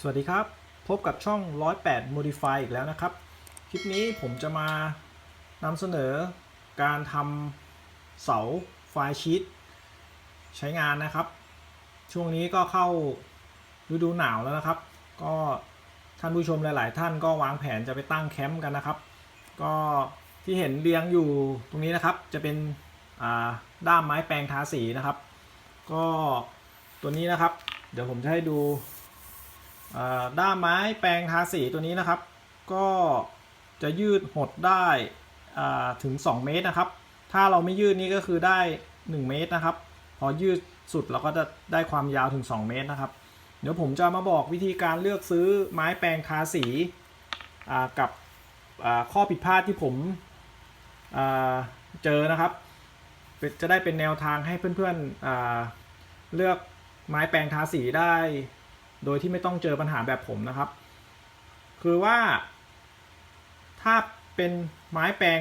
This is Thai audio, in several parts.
สวัสดีครับ พบกับช่อง 108 Modify อีกแล้วนะครับ คลิปนี้ผมจะมานำเสนอการทำเสาไฟล์ชีตใช้งานนะครับ ช่วงนี้ก็เข้าฤดูหนาวแล้วนะครับ ก็ท่านผู้ชมหลาย ๆ ท่านก็วางแผนจะไปตั้งแคมป์กันนะครับ ก็ที่เห็นเรียงอยู่ตรงนี้นะครับจะเป็นด้ามไม้แปลงทาสีนะครับ ก็ตัวนี้นะครับ เดี๋ยวผมจะให้ดู ด้ามไม้แปลงทาสีตัวนี้นะครับ ก็จะยืดหดได้ถึง 2 เมตรนะครับ ถ้าเราไม่ยืดนี่ก็คือได้ 1 เมตรนะครับ พอยืดสุดเราก็จะได้ความยาวถึง 2 เมตรนะครับ เดี๋ยวผมจะมาบอกวิธีการเลือกซื้อไม้แปลงทาสีกับข้อผิดพลาดที่ผมเจอนะครับ จะได้เป็นแนวทางให้เพื่อนๆเลือกไม้แปลงทาสีได้ โดยที่ไม่ต้องเจอปัญหาแบบผมนะครับ คือว่า ถ้าเป็นไม้แปลง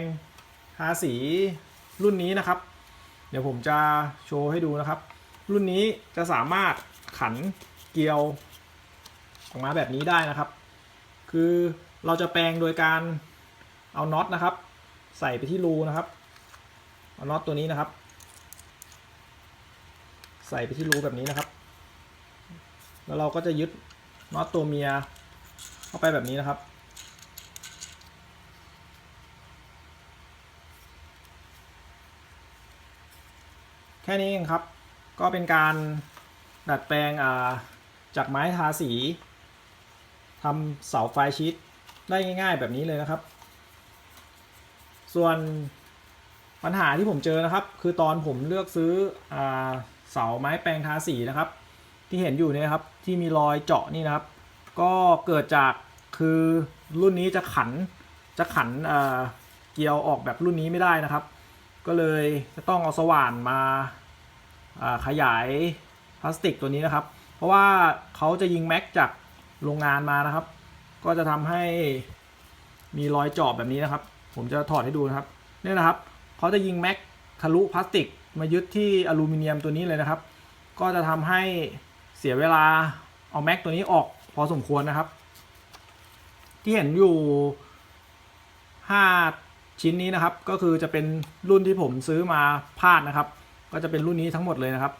ทาสีรุ่นนี้นะครับ เดี๋ยวผมจะโชว์ให้ดูนะครับ รุ่นนี้จะสามารถขันเกลียวออกมาแบบนี้ได้นะครับ คือเราจะแปลงโดยการเอาน็อตนะครับ ใส่ไปที่รูนะครับเอาน็อตตัวนี้นะครับ ใส่ไปที่รูแบบนี้นะครับ แล้วเราก็จะยึดน็อตตัวเมียเข้าไปแบบนี้นะครับ แค่นี้เองครับ ก็เป็นการดัดแปลงาจากไม้ทาสีทำเสาไฟชีตได้ง่าย ๆ แบบนี้เลยนะครับ ส่วนปัญหาที่ผมเจอนะครับ คือตอนผมเลือกซื้ออเสาไม้แปลงทาสีนะครับ ที่เห็นอยู่เนี่ยครับที่มีรอยเจาะนี่นะครับ ก็เกิดจากคือรุ่นนี้จะขันจะขันเเกลียวออกแบบรุ่นนี้ไม่ได้นะครับ ก็เลยจะต้องเอาสว่านมาาขยายพลาสติกตัวนี้นะครับ เพราะว่าเขาจะยิงแม็กจากโรงงานมานะครับ ก็จะทำให้มีรอยเจาะแบบนี้นะครับ ผมจะถอดให้ดูนะครับเนี่ยนะครับเขาจะยิงแม็กทะลุพลาสติกมายึดที่อลูมิเนียมตัวนี้เลยนะครับ ก็จะทำให้ เสียเวลาเอาแม็กตัวนี้ออกพอสมควรนะครับ ที่เห็นอยู่ 5 ชิ้นนี้นะครับ ก็คือจะเป็นรุ่นที่ผมซื้อมาพลาดนะครับ ก็จะเป็นรุ่นนี้ทั้งหมดเลยนะครับ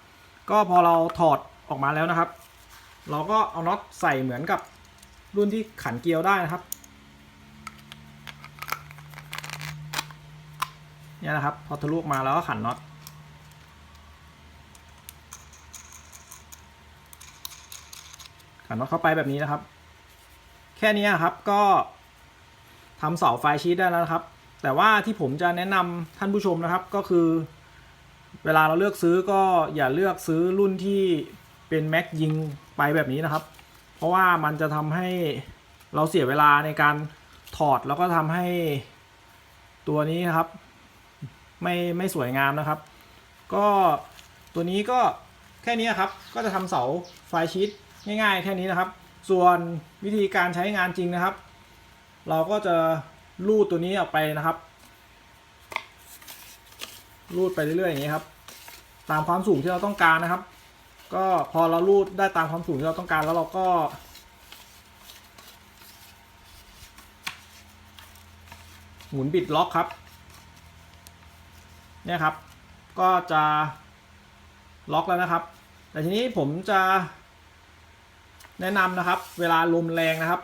ก็พอเราถอดออกมาแล้วนะครับ เราก็เอาน็อตใส่เหมือนกับรุ่นที่ขันเกลียวได้นะครับเนี่ยนะครับ พอทะลุออกมาแล้วก็ขันน็อต ขันน็อตเข้าไปแบบนี้นะครับ แค่นี้ครับก็ทำเสาไฟชีตได้แล้วนะครับ แต่ว่าที่ผมจะแนะนำท่านผู้ชมนะครับก็คือ เวลาเราเลือกซื้อก็อย่าเลือกซื้อรุ่นที่เป็นแม็กยิงไปแบบนี้นะครับ เพราะว่ามันจะทำให้เราเสียเวลาในการถอดแล้วก็ทำให้ตัวนี้นะครับ ไม่ไม่สวยงามนะครับ ก็ตัวนี้ก็แค่นี้ครับ ก็จะทำเสาไฟชีต ง่ายๆ แค่นี้นะครับ ส่วนวิธีการใช้งานจริงนะครับ เราก็จะลูดตัวนี้ออกไปนะครับรูดไปเรื่อยๆอย่างนี้ครับ ตามความสูงที่เราต้องการนะครับ ก็พอเรารูดได้ตามความสูงที่เราต้องการแล้วเราก็ หมุนบิดล็อกครับ เนี่ยครับ ก็จะล็อกแล้วนะครับ แต่ทีนี้ผมจะ แนะนำนะครับ เวลาลมแรงนะครับ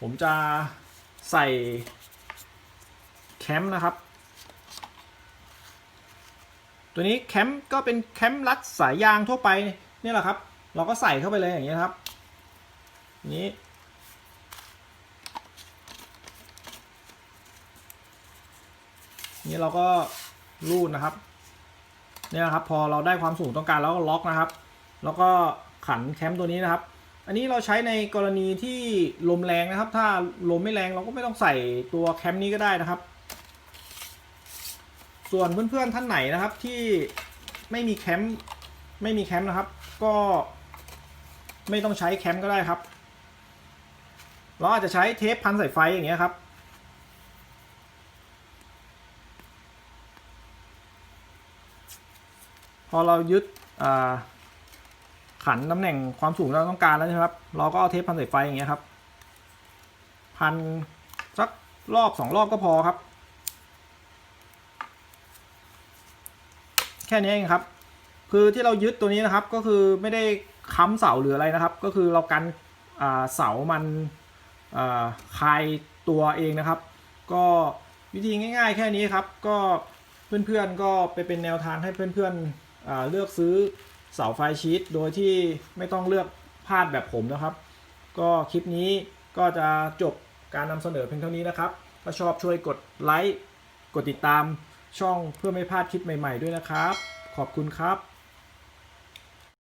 ผมจะใส่แคมป์นะครับ ตัวนี้แคมป์ก็เป็นแคมป์รัดสายยางทั่วไปนี่แหละครับ เราก็ใส่เข้าไปเลยอย่างนี้ครับ นี้นี่เราก็รูดนะครับเนี่ยนะครับ พอเราได้ความสูงต้องการแล้วก็ล็อกนะครับ แล้วก็ ขันแคมป์ตัวนี้นะครับ อันนี้เราใช้ในกรณีที่ลมแรงนะครับ ถ้าลมไม่แรงเราก็ไม่ต้องใส่ตัวแคมป์นี้ก็ได้นะครับ ส่วนเพื่อนๆท่านไหนนะครับที่ไม่มีแคมป์ไม่มีแคมป์นะครับ ก็ไม่ต้องใช้แคมป์ก็ได้ครับ เราอาจจะใช้เทปพันสายไฟอย่างเงี้ยครับพอเรายึดอ่า ขันตำแหน่งความสูงที่เราต้องการแล้วนะครับ เราก็เอาเทปพันสายไฟอย่างเงี้ยครับ พันสักรอบสองรอบก็พอครับ แค่นี้เองครับ คือที่เรายึดตัวนี้นะครับ ก็คือไม่ได้ค้ำเสาหรืออะไรนะครับ ก็คือเรากันเสามันคลายตัวเองนะครับ ก็วิธีง่าย ๆ แค่นี้ครับ ก็เพื่อนๆก็ไปเป็นแนวทางให้เพื่อนๆเลือกซื้อ เสาไฟชีตโดยที่ไม่ต้องเลือกพลาดแบบผมนะครับ ก็คลิปนี้ก็จะจบการนำเสนอเพียงเท่านี้นะครับ ถ้าชอบช่วยกดไลค์ กดติดตามช่องเพื่อไม่พลาดคลิปใหม่ ๆ ด้วยนะครับ ขอบคุณครับ